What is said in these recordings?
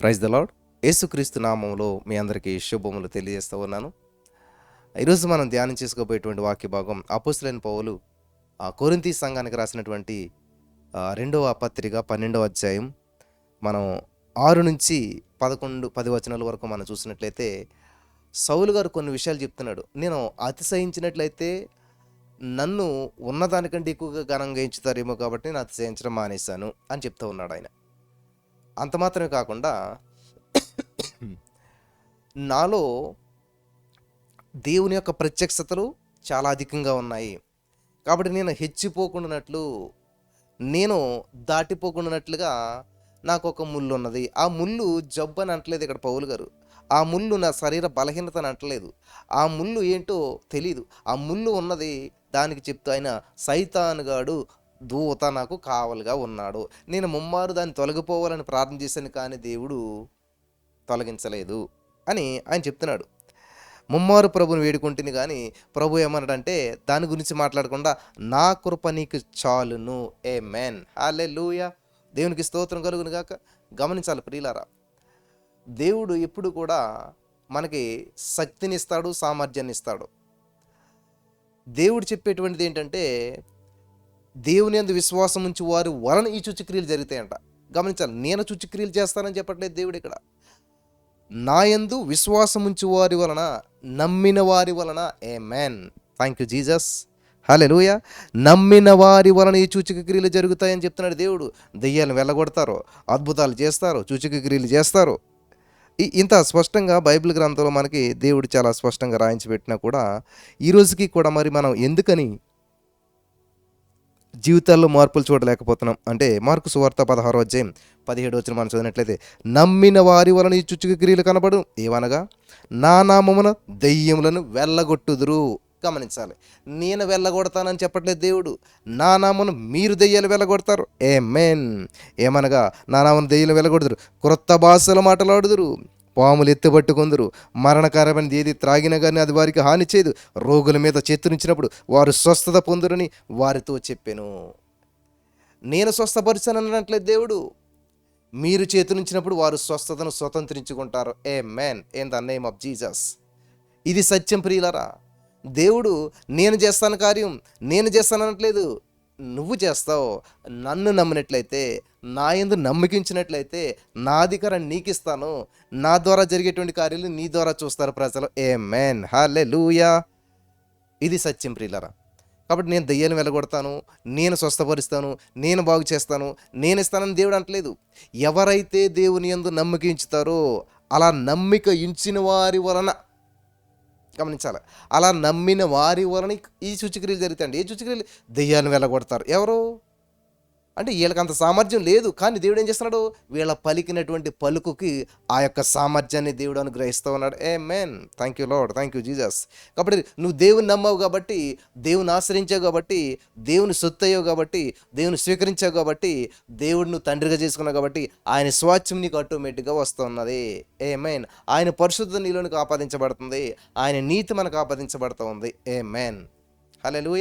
Praise the lord యేసుక్రీస్తు నామంలో మీ అందరికీ శుభములు తెలియజేస్తూ ఉన్నాను. ఈరోజు మనం ధ్యానం చేసుకోబోయేటువంటి వాక్య భాగం అపోస్తులైన పౌలు ఆ సంఘానికి రాసినటువంటి రెండవ పత్రిక పన్నెండవ అధ్యాయం. మనం ఆరు నుంచి పదకొండు పది వచనాల వరకు మనం చూసినట్లయితే సౌలు గారు కొన్ని విషయాలు చెప్తున్నాడు. నేను అతిశయించినట్లయితే నన్ను ఉన్నదానికంటే ఎక్కువగా ఘనంగా ఎంచుతారేమో కాబట్టి నేను అతిశయించడం మానేశాను అని చెప్తూ ఉన్నాడు ఆయన. అంత మాత్రమే కాకుండా నాలో దేవుని యొక్క ప్రత్యక్షతలు చాలా అధికంగా ఉన్నాయి. కాబట్టి నేను హెచ్చిపోకుండానట్లు నేను దాటిపోకుండానట్లుగా నాకు ఒక ముళ్ళు ఉన్నది ఆ ముళ్ళు జబ్బు అని అంటలేదు ఇక్కడ పౌలు గారు. ఆ ముళ్ళు నా శరీర బలహీనత అని అంటలేదు. ఆ ముళ్ళు ఏంటో తెలియదు ఆ ముళ్ళు ఉన్నది దానికి చెప్తూ ఆయన సైతానుగాడు దూత నాకు కావలుగా ఉన్నాడు. నేను ముమ్మారు దాన్ని తొలగిపోవాలని ప్రార్థన చేశాను కానీ దేవుడు తొలగించలేదు అని ఆయన చెప్తున్నాడు. ముమ్మారు ప్రభుని వేడుకుంటుంది కానీ ప్రభు ఏమన్నాడంటే దాని గురించి మాట్లాడకుండా నా కృప నీకు చాలును. ఏ మెన్ హాలే లూయ దేవునికి స్తోత్రం కలుగును గాక. గమనించాలి ప్రియులారా. దేవుడు ఎప్పుడు కూడా మనకి శక్తిని ఇస్తాడు సామర్థ్యాన్ని ఇస్తాడు. దేవుడు చెప్పేటువంటిది ఏంటంటే దేవుని అందు విశ్వాసం ఉంచి వారి వలన ఈ చుచ్చుక్రియలు జరుగుతాయంట. గమనించాలి నేను చుచ్చుక్రియలు చేస్తానని చెప్పట్లేదు దేవుడు ఇక్కడ. నా యందు విశ్వాసం ఉంచి వారి వలన నమ్మిన వారి వలన amen thank you Jesus hallelujah నమ్మిన వారి వలన ఈ సూచక క్రియలు జరుగుతాయని చెప్తున్నాడు దేవుడు. దెయ్యాలను వెళ్ళగొడతారు అద్భుతాలు చేస్తారు సూచక క్రియలు చేస్తారు. ఈ- ఇంత స్పష్టంగా బైబిల్ గ్రంథంలో మనకి దేవుడు చాలా స్పష్టంగా రాయించి పెట్టినా కూడా ఈ రోజుకి కూడా మరి మనం ఎందుకని జీవితాల్లో మార్పులు చూడలేకపోతున్నాం. అంటే మార్కు సువార్త పదహారో అధ్యాయం పదిహేడు వచ్చిన మనం చదివినట్లయితే నమ్మిన వారి వలన ఈ చుచ్చుకి క్రియలు కనబడు ఏమనగా నా నామమున దెయ్యములను వెళ్ళగొట్టుదురు. గమనించాలి. నేను వెళ్ళగొడతానని చెప్పట్లేదు దేవుడు. నా నామను మీరు దెయ్యాలు వెళ్ళగొడతారు. ఏ మెన్ ఏమనగా నా నామను దెయ్యాలు వెళ్ళగొడదురు. క్రొత్త భాషలు మాట్లాడుదురు పాములు ఎత్తుపట్టుకుందరు. మరణకరమైనది ఏది త్రాగినా కానీ అది వారికి హాని చేయదు. రోగుల మీద చేతునిచ్చినప్పుడు వారు స్వస్థత పొందురని వారితో చెప్పాను. నేను స్వస్థపరిచానన్నట్లేదు దేవుడు. మీరు చేతునించినప్పుడు వారు స్వస్థతను స్వతంత్రించుకుంటారు. Amen in the name of Jesus ఇది సత్యం ప్రియులరా. దేవుడు నేను చేస్తాను కార్యం నేను చేస్తాను అనట్లేదు నువ్వు చేస్తావు నన్ను నమ్మినట్లయితే నా ఎందు నమ్మకించినట్లయితే నా అధికారం నీకు ఇస్తాను నా ద్వారా జరిగేటువంటి కార్యాలు నీ ద్వారా చూస్తారు ప్రజలు. ఏ మ్యాన్ హాలే లూయా ఇది సత్యం ప్రియులరా. కాబట్టి నేను దయ్యాన్ని వెళ్ళగొడతాను నేను స్వస్థపరుస్తాను నేను బాగు చేస్తాను నేను ఇస్తానని దేవుడు అంటలేదు. ఎవరైతే దేవుని ఎందు నమ్మకించుతారో అలా నమ్మిక ఉంచిన వారి వలన గమనించాలి. అలా నమ్మిన వారి వలన ఈ సూచిక్రియలు జరుగుతాయండి. ఏ సూచిక్రియలు దెయ్యాన్ని వెళ్ళగొడతారు ఎవరు? అంటే వీళ్ళకి అంత సామర్థ్యం లేదు కానీ దేవుడు ఏం చేస్తున్నాడు? వీళ్ళ పలికినటువంటి పలుకుకి ఆ యొక్క సామర్థ్యాన్ని దేవుడు అనుగ్రహిస్తూ ఉన్నాడు. Amen thank you Lord thank you Jesus కాబట్టి నువ్వు దేవుని నమ్మావు కాబట్టి దేవుని ఆశ్రయించావు కాబట్టి దేవుని సొత్తు అయ్యావు కాబట్టి దేవుని స్వీకరించావు కాబట్టి దేవుడు నువ్వు తండ్రిగా చేసుకున్నావు కాబట్టి ఆయన స్వాచ్యం నీకు ఆటోమేటిక్గా వస్తున్నది. ఏ మెయిన్ ఆయన పరిశుద్ధ నీలోనికి ఆపాదించబడుతుంది ఆయన నీతి మనకు ఆపాదించబడుతూ ఉంది ఏ మెయిన్ హలో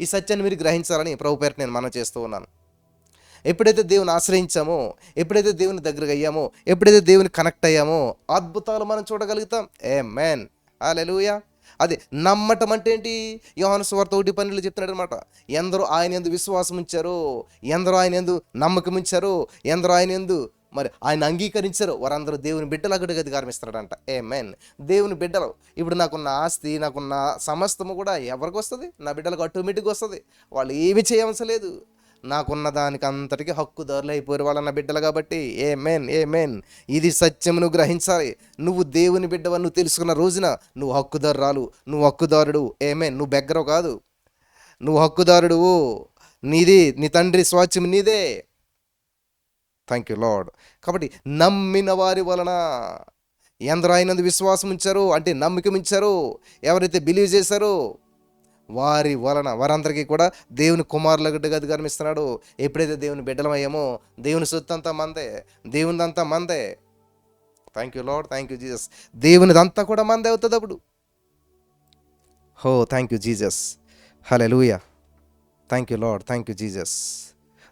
ఈ సత్యాన్ని మీరు గ్రహించాలని ప్రభు పేరు నేను మనం చేస్తూ ఉన్నాను. ఎప్పుడైతే దేవుని ఆశ్రయించామో ఎప్పుడైతే దేవుని దగ్గరకు అయ్యామో ఎప్పుడైతే దేవుని కనెక్ట్ అయ్యామో అద్భుతాలు మనం చూడగలుగుతాం. ఏ మ్యాన్ హల్లెలూయా అదే నమ్మటం అంటే ఏంటి? యోహాను సువార్త ఒకటి పన్నెండులో చెప్తున్నాడు అనమాట ఎందరో ఆయన ఎందు విశ్వాసం ఉంచారు ఎందరో ఆయన ఎందు నమ్మకం ఉంచారు ఎందరో ఆయన ఎందు మరి ఆయన అంగీకరించారు వారందరూ దేవుని బిడ్డలు అక్కడికి అధికారం ఇస్తాడంట ఏ మెయిన్ దేవుని బిడ్డలు. ఇప్పుడు నాకున్న ఆస్తి నాకున్న సమస్తము కూడా ఎవరికి వస్తుంది? నా బిడ్డలకు ఆటోమేటిక్గా వస్తుంది. వాళ్ళు ఏమి చేయవలసిన లేదు నాకున్న దానికి అంతటికి హక్కుదారులు అయిపోయారు వాళ్ళన్న బిడ్డలు కాబట్టి. ఏ మెన్ ఏ మెన్ ఇది సత్యమును గ్రహించాలి. నువ్వు దేవుని బిడ్డవని నువ్వు తెలుసుకున్న రోజున నువ్వు హక్కుదారురాలు నువ్వు హక్కుదారుడు. ఏ మెన్ నువ్వు బెగ్గరవు కాదు. నువ్వు హక్కుదారుడు నీది నీ తండ్రి స్వాచ్యం నీదే. థ్యాంక్ యూ లార్డ్ కాబట్టి నమ్మిన వారి వలన ఎందరో ఆయనందు విశ్వాసం ఉంచారు అంటే నమ్మకం ఇచ్చారు ఎవరైతే బిలీవ్ చేశారో వారి వలన వారందరికీ కూడా దేవుని కుమారులకు అధికారం ఎప్పుడైతే దేవుని బిడ్డలమయ్యామో దేవుని సొత్తంతా మందే దేవునిదంతా మందే. Thank you Lord thank you Jesus దేవునిదంతా కూడా మందే అవుతుంది అప్పుడు. హో thank you Jesus hallelujah thank you Lord thank you Jesus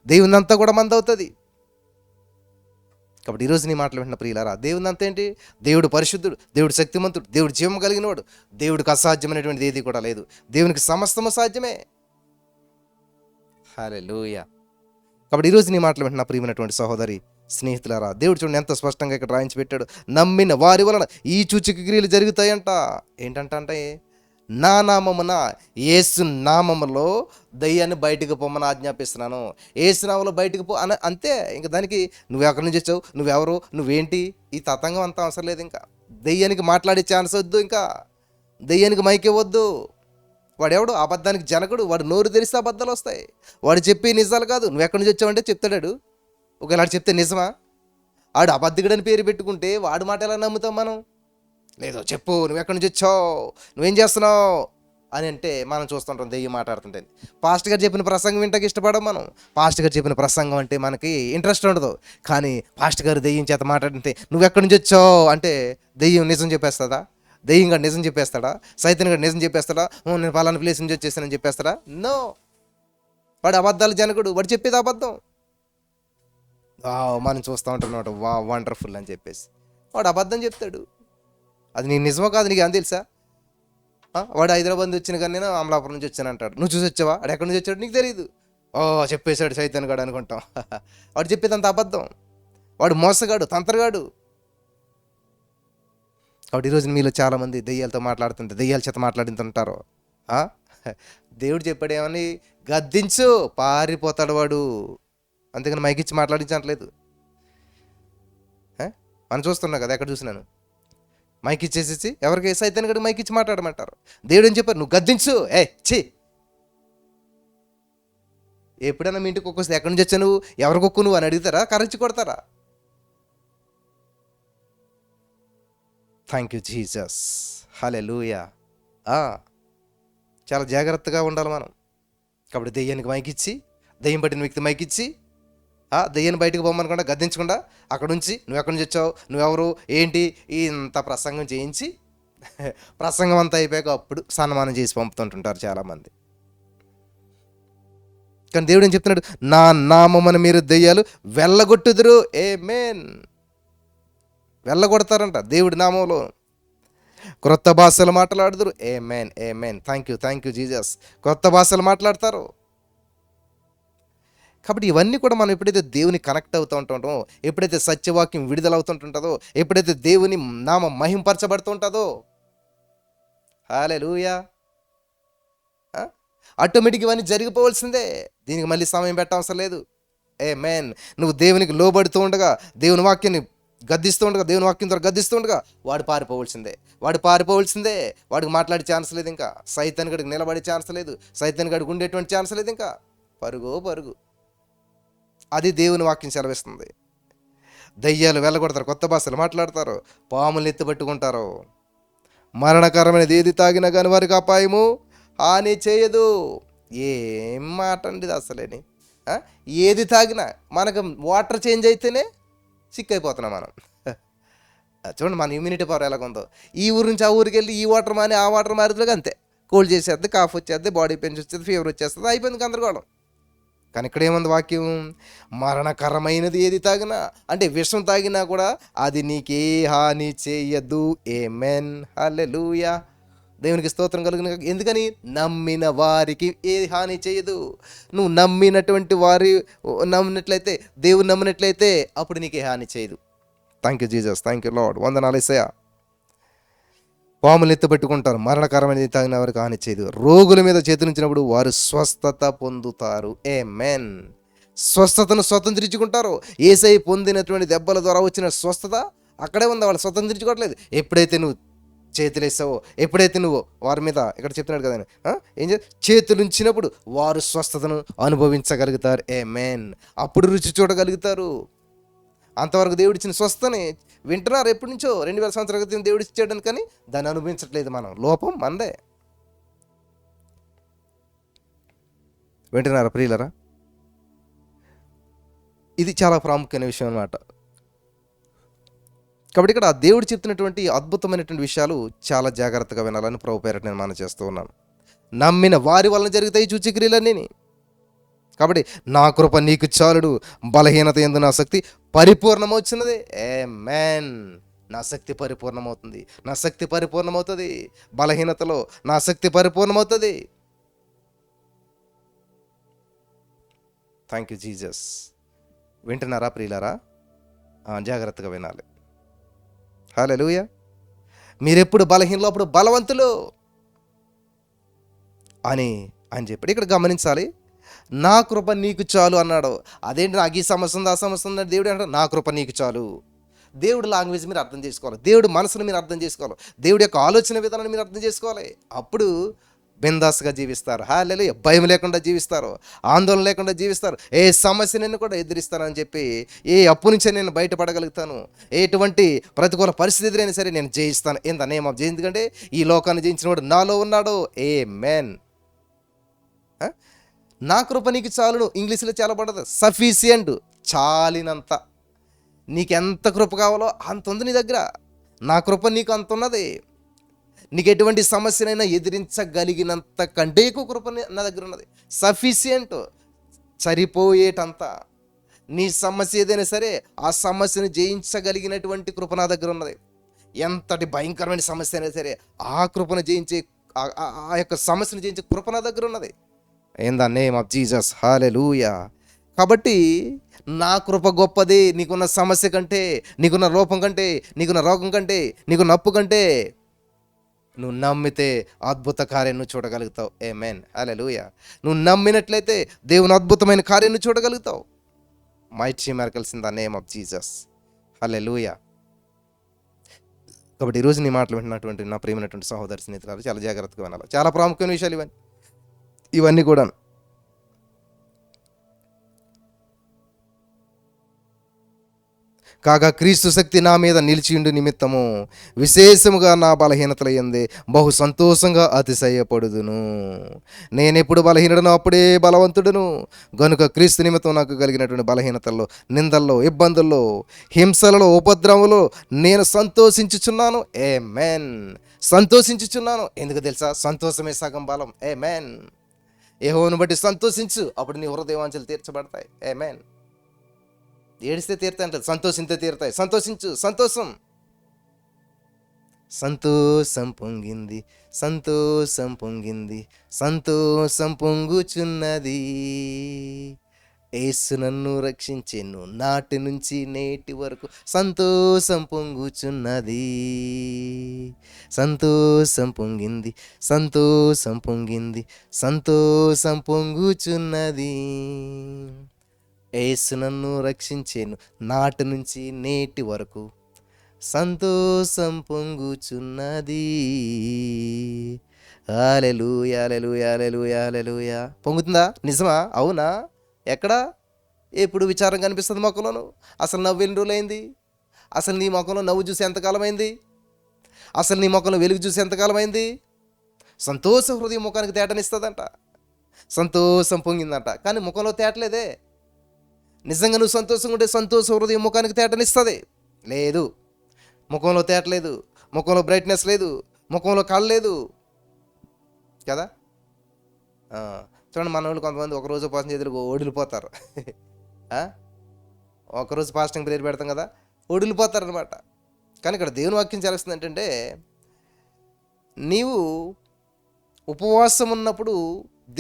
దేవునిదంతా కూడా మంది అవుతుంది. కాబట్టి ఈరోజు నీ మాటలు వింటున్న ప్రియులారా దేవుని అంతేంటి దేవుడు పరిశుద్ధుడు దేవుడు శక్తిమంతుడు దేవుడు జీవం కలిగినవాడు దేవుడికి అసాధ్యమైనటువంటిది ఏది కూడా లేదు. దేవునికి సమస్తము సాధ్యమే. హాలే కాబట్టి ఈరోజు నీ మాటలు వింటున్న ప్రియమైనటువంటి సహోదరి స్నేహితులారా దేవుడు చూడండి ఎంత స్పష్టంగా ఇక్కడ రాయించి పెట్టాడు. నమ్మిన వారి వలన ఈ చూచికి క్రియలు జరుగుతాయంట. ఏంటంట అంటే నా నామమున ఏసు నామములో దయ్యాన్ని బయటకు పొమ్మని ఆజ్ఞాపిస్తున్నాను. ఏసునామలో బయటకు పో అని అంతే. ఇంకా దానికి నువ్వు ఎక్కడి నుంచి వచ్చావు? నువ్వెవరు? నువ్వేంటి? ఈ తతంగం అంతా అవసరం లేదు ఇంకా. దయ్యానికి మాట్లాడే ఛాన్స్ వద్దు ఇంకా. దయ్యానికి మైక్ ఇవ్వద్దు వాడెవడు? అబద్ధానికి జనకుడు. వాడు నోరు తెరిస్తే అబద్ధాలు వస్తాయి. వాడు చెప్పే నిజాలు కాదు. నువ్వు ఎక్కడి నుంచి వచ్చావంటే చెప్తాడాడు. ఒకవేళ చెప్తే నిజమా? ఆడు అబద్ధికుడని పేరు పెట్టుకుంటే వాడు మాట ఎలా నమ్ముతాం మనం? లేదో చెప్పు నువ్వు ఎక్కడి నుంచి వచ్చావు? నువ్వేం చేస్తున్నావు? అని అంటే మనం చూస్తుంటాం దెయ్యం మాట్లాడుతుంటే. పాస్ట్ గారు చెప్పిన ప్రసంగం వింటకి ఇష్టపడం మనం. పాస్ట్ గారు చెప్పిన ప్రసంగం అంటే మనకి ఇంట్రెస్ట్ ఉండదు. కానీ పాస్ట్ గారు దెయ్యం చేత మాట్లాడితే నువ్వు ఎక్కడి నుంచి వచ్చావు? అంటే దెయ్యం నిజం చెప్పేస్తుందా? దెయ్యం గారు నిజం చెప్పేస్తాడా? సైతన్ గారు నిజం చెప్పేస్తాడా? నేను పలానా ప్లేస్ నుంచి వచ్చేసానని చెప్పేస్తాడా? నో. వాడు అబద్ధాలు జనకుడు వాడు చెప్పేది అబద్ధం. వా మనం చూస్తూ ఉంటున్నాడు. వా వండర్ఫుల్ అని చెప్పేసి. వాడు అబద్ధం చెప్తాడు. అది నీకు నిజమో కాదు నీకు ఏం తెలుసా? వాడు హైదరాబాద్ నుంచి వచ్చిన కానీ నేను అమలాపురం నుంచి వచ్చాను అంటాడు. నువ్వు చూసి వచ్చావా? వాడు ఎక్కడి నుంచి వచ్చాడు నీకు తెలియదు ఓ చెప్పేశాడు సైతన్ గాడు అనుకుంటాం. వాడు చెప్పేది అంత అబద్ధం. వాడు మోసగాడు తంత్రగాడు. కాబట్టి ఈరోజు మీలో చాలామంది దెయ్యాలతో మాట్లాడుతుంటే దెయ్యాల చేత మాట్లాడుతుంటారు దేవుడు చెప్పాడు ఏమని? గద్దించు పారిపోతాడు వాడు. అందుకని మైకిచ్చి మాట్లాడించట్లేదు. మనం చూస్తున్నాం కదా ఎక్కడ చూసినాను? మైక్ ఇచ్చేసేసి ఎవరికి సైతాన్ గడికి మైక్ ఇచ్చి మాట్లాడమంటారు? దేవుడు ఏం చెప్పారు? నువ్వు గద్దించు. ఏ ఛీ! ఎప్పుడైనా మీ ఇంటికి కుక్క ఎక్కడి నుంచి వచ్చా నువ్వు? ఎవరి కుక్కు నువ్వు? అని అడుగుతారా? కరచి కొడతారా? థ్యాంక్ యూ జీసస్ హలే లూయా చాలా జాగ్రత్తగా ఉండాలి మనం. కాబట్టి దెయ్యానికి మైకిచ్చి దెయ్యం పట్టిన వ్యక్తి మైకిచ్చి దెయ్యాన్ని బయటకు పోమనకుండా గద్దించకుండా అక్కడ నుంచి నువ్వు ఎక్కడి నుంచి వచ్చావు? నువ్వెవరు? ఏంటి? ఇంత ప్రసంగం చేయించి ప్రసంగం అంతా అయిపోయాక అప్పుడు సన్మానం చేసి పంపుతుంటుంటారు చాలామంది. కానీ దేవుడు ఏం చెప్తున్నాడు? నా నామమని మీరు దెయ్యాలు వెళ్ళగొట్టుదురు. ఏ మేన్ వెళ్ళగొడతారంట దేవుడి నామంలో. క్రొత్త భాషలు మాట్లాడుదురు. Amen amen thank you thank you Jesus క్రొత్త భాషలు మాట్లాడతారు. కాబట్టి ఇవన్నీ కూడా మనం ఎప్పుడైతే దేవుని కనెక్ట్ అవుతూ ఉంటుంటామో ఎప్పుడైతే సత్యవాక్యం విడుదలవుతుంటుంటుందో ఎప్పుడైతే దేవుని నామ మహింపరచబడుతుంటుందో హాలే లూయా ఆటోమేటిక్ ఇవన్నీ జరిగిపోవాల్సిందే. దీనికి మళ్ళీ సమయం పెట్టవసరం లేదు. ఏ మేన్ నువ్వు దేవునికి లోబడుతూ ఉండగా దేవుని వాక్యాన్ని గద్దిస్తూ ఉండగా దేవుని వాక్యం ద్వారా గద్దిస్తూ ఉండగా వాడు పారిపోవలసిందే. వాడు పారిపోవలసిందే. వాడికి మాట్లాడే ఛాన్స్ లేదు ఇంకా. సైతాన్ గడికి నిలబడే ఛాన్స్ లేదు. సైతాన్ గడికి ఉండేటువంటి ఛాన్స్ లేదు ఇంకా. పరుగో పరుగు. అది దేవుని వాక్యం సెలవిస్తుంది. దయ్యాలు వెళ్ళగొడతారు కొత్త భాషలు మాట్లాడతారు పాములు ఎత్తిపట్టుకుంటారు మరణకరమైనది ఏది తాగినా కానీ వారికి అపాయము హాని చేయదు. ఏం మాట అండి అసలేని? ఏది తాగినా మనకు వాటర్ చేంజ్ అయితేనే సిక్ అయిపోతున్నాం మనం చూడండి మన ఇమ్యూనిటీ పవర్ ఎలాగుందో. ఈ ఊరు నుంచి ఆ ఊరికి వెళ్ళి ఈ వాటర్ మాని ఆ వాటర్ మారుతుంది అంతే. కోల్డ్ చేసేది కాఫ్ వచ్చేది బాడీ పెయిన్స్ వచ్చేది ఫీవర్ వచ్చేస్తుంది అయిపోయింది గందరగోళం. కానీ ఇక్కడ ఏముంది వాక్యం? మరణకరమైనది ఏది తాగినా అంటే విషం తాగినా కూడా అది నీకే హాని చేయదు. ఏ మెన్ హల్లెలూయా దేవునికి స్తోత్రం కలిగిన ఎందుకని? నమ్మిన వారికి ఏ హాని చేయదు. నువ్వు నమ్మినటువంటి వారి నమ్మినట్లయితే దేవుని నమ్మినట్లయితే అప్పుడు నీకే హాని చేయదు. Thank you Jesus thank you Lord వందనాలు ఇసయా పాములు ఎత్తుపెట్టుకుంటారు. మరణకరమైనది తాగిన వారికి కానిచ్చేది. రోగుల మీద చేతులుంచినప్పుడు వారు స్వస్థత పొందుతారు. ఏ మెన్ స్వస్థతను స్వతంత్రించుకుంటారు. ఏసై పొందినటువంటి దెబ్బల ద్వారా వచ్చిన స్వస్థత అక్కడే ఉంది. వాళ్ళు స్వతంత్రించుకోవట్లేదు ఎప్పుడైతే నువ్వు చేతులేసావో ఎప్పుడైతే నువ్వు వారి మీద ఇక్కడ చెప్తున్నాడు కదా ఏం చే చేతులుంచినప్పుడు వారు స్వస్థతను అనుభవించగలుగుతారు. ఏ మెన్ అప్పుడు రుచి చూడగలుగుతారు. అంతవరకు దేవుడు ఇచ్చిన స్వస్థని వింటున్నారు? ఎప్పటి నుంచో రెండు వేల సంవత్సరాల క్రితం దేవుడు ఇచ్చాడని కానీ దాన్ని అనుభవించట్లేదు మనం. లోపం మందే. వింటున్నారా ప్రియులరా? ఇది చాలా ప్రాముఖ్యమైన విషయం అన్నమాట. కాబట్టి ఇక్కడ ఆ దేవుడు చెప్తున్నటువంటి అద్భుతమైనటువంటి విషయాలు చాలా జాగ్రత్తగా వినాలని ప్రభు పేరట నేను మనం చేస్తూ ఉన్నాను. నమ్మిన వారి వలన జరుగుతాయి సూచక్రియలన్నీ కాబట్టి నా కృప నీకు చాలుడు. బలహీనత ఎందు నా శక్తి పరిపూర్ణమవుతున్నది ఏ మ్యాన్ నా శక్తి పరిపూర్ణమవుతుంది. నా శక్తి పరిపూర్ణమవుతుంది. బలహీనతలో నా శక్తి పరిపూర్ణమవుతుంది. థ్యాంక్ యూ జీజస్ వింటున్నారా ప్రియులారా? జాగ్రత్తగా వినాలి. హలో హాలెలూయ మీరెప్పుడు బలహీనలో అప్పుడు బలవంతులు అని అని చెప్పాడు ఇక్కడ గమనించాలి. నా కృప నీకు చాలు అన్నాడు. అదేంటి నాకు ఈ సమస్య ఉంది ఆ సమస్య ఉంది దేవుడు అంటాడు నా కృప నీకు చాలు. దేవుడు లాంగ్వేజ్ మీరు అర్థం చేసుకోవాలి. దేవుడు మనసును మీరు అర్థం చేసుకోవాలి. దేవుడి యొక్క ఆలోచన విధానాన్ని మీరు అర్థం చేసుకోవాలి. అప్పుడు బిందాస్గా జీవిస్తారు. హాలే భయం లేకుండా జీవిస్తారు. ఆందోళన లేకుండా జీవిస్తారు. ఏ సమస్య నేను కూడా ఎదిరిస్తానని చెప్పి ఏ అప్పు నుంచే నేను బయటపడగలుగుతాను ఎటువంటి ప్రతికూల పరిస్థితి ఎదురైనా సరే నేను జయిస్తాను ఇంత నేమ్ ఆఫ్ ఎందుకంటే ఈ లోకాన్ని జయించిన వాడు నాలో ఉన్నాడు. ఏ మెన్ నా కృప నీకు చాలును. ఇంగ్లీష్లో చాలా పడదు సఫీషియంట్ చాలినంత. నీకు ఎంత కృప కావాలో అంత ఉంది నీ దగ్గర. నా కృప నీకు అంత ఉన్నది. నీకు ఎటువంటి సమస్యనైనా ఎదిరించగలిగినంత కంటే ఎక్కువ కృప నా దగ్గర ఉన్నది. సఫిషియంట్ సరిపోయేటంత నీ సమస్య ఏదైనా సరే ఆ సమస్యను జయించగలిగినటువంటి కృప నా దగ్గర ఉన్నది. ఎంతటి భయంకరమైన సమస్య అయినా సరే ఆ కృపను జయించే ఆ- ఆ ఆ యొక్క సమస్యను జయించే కృప నా దగ్గర ఉన్నది. In the name of Jesus hallelujah కాబట్టి నా కృప గొప్పది నీకున్న సమస్య కంటే నీకున్న రూపం కంటే నీకున్న రోగం కంటే నీకున్న అప్పు కంటే నువ్వు నమ్మితే అద్భుత కార్యం నువ్వు చూడగలుగుతావు. ఏ మెన్ హాలెలూయా నువ్వు నమ్మినట్లయితే దేవుని అద్భుతమైన కార్యం చూడగలుగుతావు. Mighty miracles in the name of Jesus hallelujah కాబట్టి ఈరోజు నీ మాటలు వింటున్నటువంటి నా ప్రియమైనటువంటి సహోదరి స్నేహితులు చాలా జాగ్రత్తగా వినాలి. చాలా ప్రాముఖ్యమైన విషయాలు ఇవన్నీ ఇవన్నీ కూడా. కాగా క్రీస్తు శక్తి నా మీద నిలిచిండు నిమిత్తము. విశేషముగా నా బలహీనతలయ్యింది బహు సంతోషంగా అతిశయపడుదును. నేనెప్పుడు బలహీనుడను అప్పుడే బలవంతుడును. గనుక క్రీస్తు నిమిత్తం నాకు కలిగినటువంటి బలహీనతల్లో నిందల్లో ఇబ్బందుల్లో హింసలలో ఉపద్రవంలో నేను సంతోషించుచున్నాను. ఏ మెన్ సంతోషించుచున్నాను. ఎందుకు తెలుసా? సంతోషమే సగం బలం. ఏ మెన్ ఏహోను బట్టి సంతోషించు. అప్పుడు నీ హృదయవాంచలు తీర్చబడతాయి. ఏ మెన్ ఏడిస్తే తీరుతాయి సంతోషింతే తీరుతాయి. సంతోషించు. సంతోషం. సంతోషం పొంగింది. సంతోషం పొంగింది. సంతోషం పొంగుచున్నది. ఏసు నన్ను రక్షించెను. నాటి నుంచి నేటి వరకు సంతోషం పొంగుచున్నది. సంతోషం పొంగింది సంతోషం పొంగింది సంతోషం పొంగుచున్నది. ఏసు నన్ను రక్షించేను. నాటి నుంచి నేటి వరకు సంతోషం పొంగుచున్నది. ఆలెలు యాలెలు యాలెలు యాలెలుయా పొంగుతుందా? నిజమా? అవునా? ఎక్కడ? ఎప్పుడు విచారం కనిపిస్తుంది మొక్కలోను? అసలు నవ్వు ఎన్ని రోజులైంది? అసలు నీ మొక్కలో నవ్వు చూసి ఎంతకాలమైంది? అసలు నీ మొక్కలో వెలుగు చూసి ఎంతకాలమైంది? సంతోష హృదయం ముఖానికి తేటనిస్తుందంట. సంతోషం పొంగిందంట. కానీ ముఖంలో తేటలేదే. నిజంగా నువ్వు సంతోషంగా ఉంటే సంతోష హృదయం ముఖానికి తేటనిస్తుంది. లేదు. ముఖంలో తేటలేదు ముఖంలో బ్రైట్నెస్ లేదు. ముఖంలో కళ్ళ లేదు. కదా? చూడండి మన వాళ్ళు కొంతమంది ఒకరోజు పాసం చేతులు ఓడిలిపోతారు ఒకరోజు ఫాస్టింగ్ ప్రేయర్ పెడతాం కదా ఓడిలిపోతారు అనమాట కానీ ఇక్కడ దేవుని వాక్యం చేస్తుంది ఏంటంటే నీవు ఉపవాసం ఉన్నప్పుడు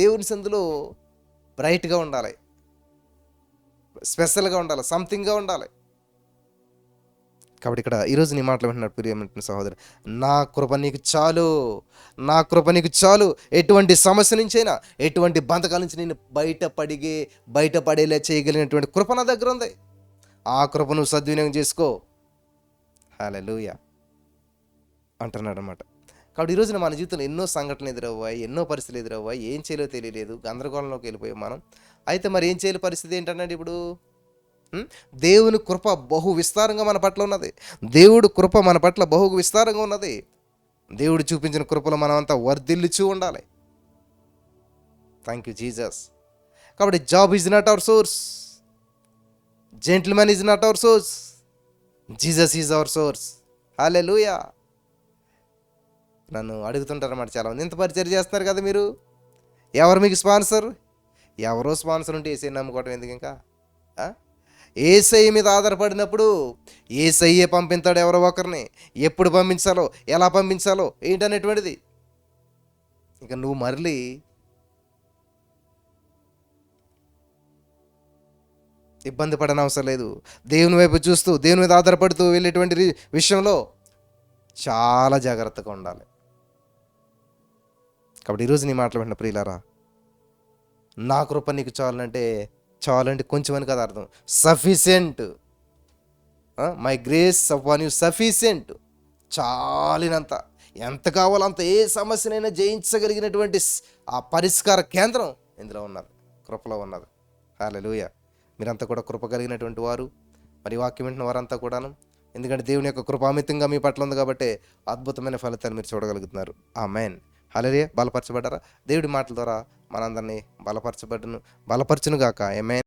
దేవుని సందులో బ్రైట్గా ఉండాలి. స్పెషల్గా ఉండాలి సంథింగ్గా ఉండాలి. కాబట్టి ఇక్కడ ఈరోజు నీ మాటలు వింటున్నాడు ప్రియమైన సహోదరు. నా కృప నీకు చాలు. నా కృప నీకు చాలు. ఎటువంటి సమస్య నుంచైనా ఎటువంటి బంధకాల నుంచి నేను బయటపడిగే బయటపడేలా చేయగలిగినటువంటి కృప నా దగ్గర ఉంది. ఆ కృపను సద్వినియోగం చేసుకో. హాలూయ అంటున్నాడు అనమాట కాబట్టి ఈరోజున మన జీవితంలో ఎన్నో సంఘటనలు ఎదురవ్వాయి ఎన్నో పరిస్థితులు ఎదురవ్వాయి. ఏం చేయాలో తెలియలేదు. గందరగోళంలోకి వెళ్ళిపోయాం మనం. అయితే మరి ఏం చేయాలి పరిస్థితి ఏంటంటే ఇప్పుడు? దేవుని కృప బహు విస్తారంగా మన పట్ల ఉన్నది. దేవుడు కృప మన పట్ల బహు విస్తారంగా ఉన్నది. దేవుడు చూపించిన కృపలో మనం అంతా వర్ధిల్లుచూ ఉండాలి. థ్యాంక్ యూ జీజస్ కాబట్టి job is not our source gentlemen is not our source Jesus is our source hallelujah నన్ను అడుగుతుంటారన్నమాట చాలామంది. ఇంత పరిచయం చేస్తున్నారు కదా మీరు? ఎవరు మీకు స్పాన్సర్ ఎవరో స్పాన్సర్ ఉంటే వేసే నమ్ముకోవటం ఎందుకు ఇంకా? ఏసై మీద ఆధారపడినప్పుడు ఏసయ్యే పంపిస్తాడు ఎవరో ఒకరిని. ఎప్పుడు పంపించాలో ఎలా పంపించాలో ఏంటనేటువంటిది. ఇక నువ్వు మరలి ఇబ్బంది పడని అవసరం లేదు. దేవుని వైపు చూస్తూ దేవుని మీద ఆధారపడుతూ వెళ్ళేటువంటి విషయంలో చాలా జాగ్రత్తగా ఉండాలి. కాబట్టి ఈరోజు నీ మాటలు వింటున్న ప్రియులారా నా కృప నీకు చాలంటే చాలంటే కొంచెం అని కదా అర్థం. Sufficient my grace upon you sufficient చాలినంత. ఎంత కావాలో అంత ఏ సమస్యనైనా జయించగలిగినటువంటి ఆ పరిష్కార కేంద్రం ఇందులో ఉన్నది కృపలో ఉన్నది. హాలెలూయ మీరంతా కూడా కృప కలిగినటువంటి వారు. మరి వాక్యం వింటున్న వారంతా కూడాను. ఎందుకంటే దేవుని యొక్క కృప అమితంగా మీ పట్ల ఉంది కాబట్టి అద్భుతమైన ఫలితాలు మీరు చూడగలుగుతున్నారు. ఆ మెయిన్ హలరియే బలపరచబడ్డారా? దేవుడి మాటల ద్వారా మనందరినీ బలపరచబడును. బలపరచునుగాక. గాక